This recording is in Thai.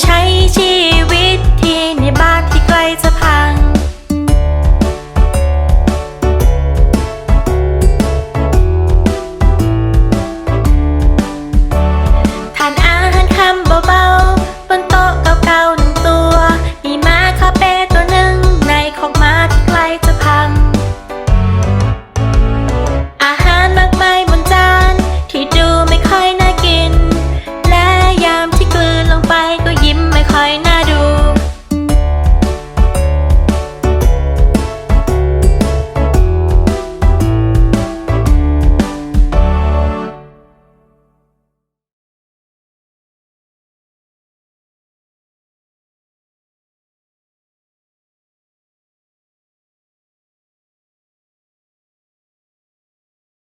ใช้